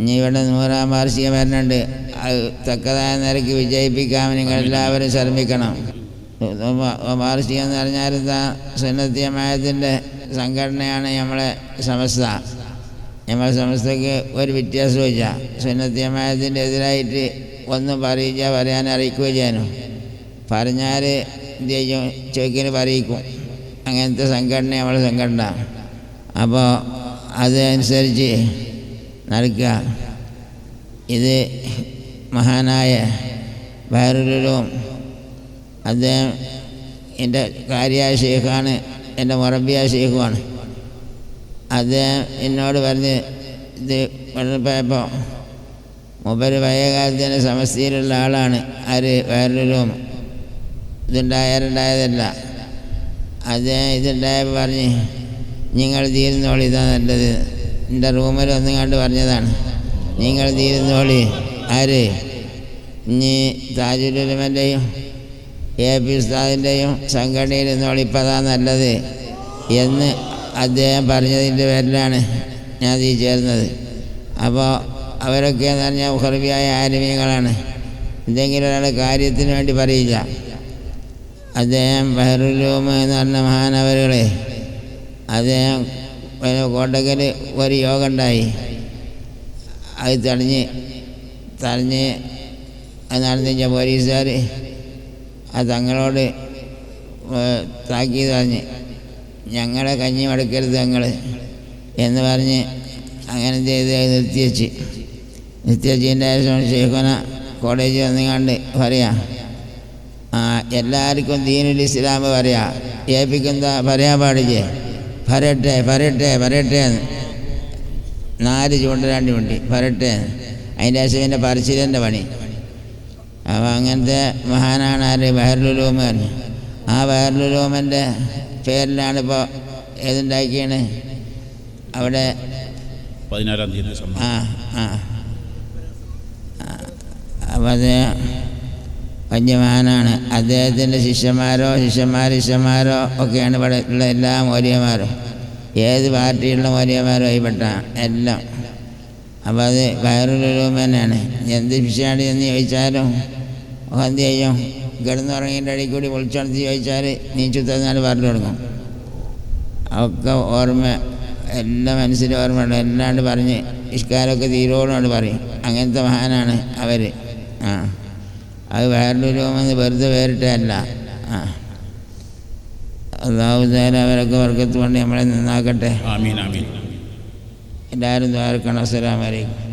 ഇനി ഇവിടെ നൂറാം വാർഷികം വരുന്നുണ്ട്. അത് തക്കതായ നിരക്ക് വിജയിപ്പിക്കാൻ നിങ്ങൾ എല്ലാവരും ശ്രമിക്കണം. വാർഷികം എന്ന് പറഞ്ഞാൽ സുന്നത്തിയമായത്തിന്റെ സംഘടനയാണ് നമ്മളെ സമസ്ത. നമ്മളെ സമസ്തക്ക് ഒരു വ്യത്യാസവും ഇല്ല. സുന്നത്തിയമായത്തിന്റെ എതിരായിട്ട് ഒന്നും പറയില്ല പറയാൻ അറിയിക്കുകയും ചെയ്യാനും. പറഞ്ഞാൽ ചെയ്യും? ചോദിക്കന് പറയിക്കും. അങ്ങനത്തെ സംഘടന നമ്മളെ സംഘടന. അപ്പോൾ അതനുസരിച്ച് നടക്കുക ഇത് മഹാനായ വേറൊരു അദ്ദേഹം എന്റെ കാര്യായ ഷെയ്ഖാണ് എന്റെ മുറബിയായ ഷെയ്ഖുമാണ് അദ്ദേഹം എന്നോട് പറഞ്ഞ് ഇത് പറഞ്ഞപ്പോൾ മൊബൈൽ പഴയ കാലത്ത് തന്നെ സമസ്തയിലുള്ള ആളാണ് ആര് വേറൊരു ഇതുണ്ടായാലുണ്ടായതല്ല അദ്ദേഹം ഇതുണ്ടായപ്പോൾ പറഞ്ഞ് നിങ്ങൾ തീരുന്നോളിതാണ് നല്ലത്. എന്റെ റൂമിൽ ഒന്നും കണ്ട് പറഞ്ഞതാണ്. നിങ്ങൾ തീരുന്നോളി. ആര്? ഇനി താജുലുലമന്റെയും എ പി ഉസ്താദിന്റെയും സംഘടനയിൽ നിന്നോളി ഇപ്പം അതാ നല്ലത്. എന്ന് അദ്ദേഹം പറഞ്ഞതിന്റെ പേരിലാണ് ഞാൻ തീ ചേർന്നത്. അപ്പോൾ അവരൊക്കെ എന്ന് പറഞ്ഞാൽ ഹർബിയായ ആരുമികളാണ് എന്തെങ്കിലും ഒരാൾ കാര്യത്തിന് വേണ്ടി പറയില്ല. അദ്ദേഹം ബഹറുലൂമ എന്ന് പറഞ്ഞ മഹാനവരുകളെ അദ്ദേഹം കോട്ടക്കൽ ഒരു യോഗ ഉണ്ടായി. അത് തടഞ്ഞ് തടഞ്ഞ് അത് നടന്നു പോലീസുകാർ ആ തങ്ങളോട് താക്കീത് പറഞ്ഞ് ഞങ്ങളെ കഞ്ഞി മടക്കരുത് ഞങ്ങൾ എന്ന് പറഞ്ഞ് അങ്ങനെ ചെയ്ത് നിർത്തിവെച്ച്. നിർത്തിവെച്ചതിന്റെ ശേഷം ഷെയ്ഖന കോളേജിൽ വന്നുകൊണ്ട് പറയാം എല്ലാവർക്കും ദീനുൽ ഇസ്ലാം പറയാം ഏൽപ്പിക്കുന്ന പറയാൻ പാടില്ലേ പറയട്ടെ വരട്ടെ വരട്ടെ നാല് ചൂണ്ടരാണ്ടി ഉണ്ട് വരട്ടെ അതിന്റെ ശേഷം പരിശീലന്റെ പണി. അപ്പോൾ അങ്ങനത്തെ മഹാനാണ് ആര്? ബഹറുലൂമൻ ആ ബഹറുലൂമന്റെ പേരിലാണ് ഇപ്പോൾ ഏതുണ്ടാക്കിയാണ് അവിടെ പതിനാറാം തീയതി. ആ ആ. അപ്പം അത് വലിയ മഹാനാണ് അദ്ദേഹത്തിന്റെ ശിഷ്യന്മാരോ ശിഷ്യന്മാർ ശിഷ്യന്മാരോ ഒക്കെയാണ് ഇവിടെ ഉള്ള എല്ലാ മൗര്യന്മാരും ഏത് പാർട്ടിയുള്ള മൗര്യന്മാരും ആയിപ്പെട്ട എല്ലാം. അപ്പോൾ അത് വയറുള്ളൊരു തന്നെയാണ്. എന്ത് ശിഷ്യാണ് എന്ന് ചോദിച്ചാലും എന്ത് ചെയ്യും? കിടന്നുറങ്ങിന്റെ അടിയിൽ കൂടി വിളിച്ചെടുത്ത് ചോദിച്ചാൽ നീ ചുത്തന്നാൽ പറഞ്ഞു കൊടുക്കും. ഒക്കെ ഓർമ്മ എല്ലാം മനസ്സിൽ ഓർമ്മയുണ്ട്. എല്ലാണ്ട് പറഞ്ഞ് ഇഷ്കാരമൊക്കെ തീരോടുകൊണ്ട് പറയും. അങ്ങനത്തെ മഹാനാണ് അവർ ആ. അത് വേറൊരു രോഗമെന്ന് വെറുതെ വേറിട്ടല്ല ആ. അവരൊക്കെ വർക്കത്ത് കൊണ്ട് നമ്മളെ നന്നാക്കട്ടെ. എല്ലാവരും ദ്വാരക്കണം. അസ്സലാമലൈക്കും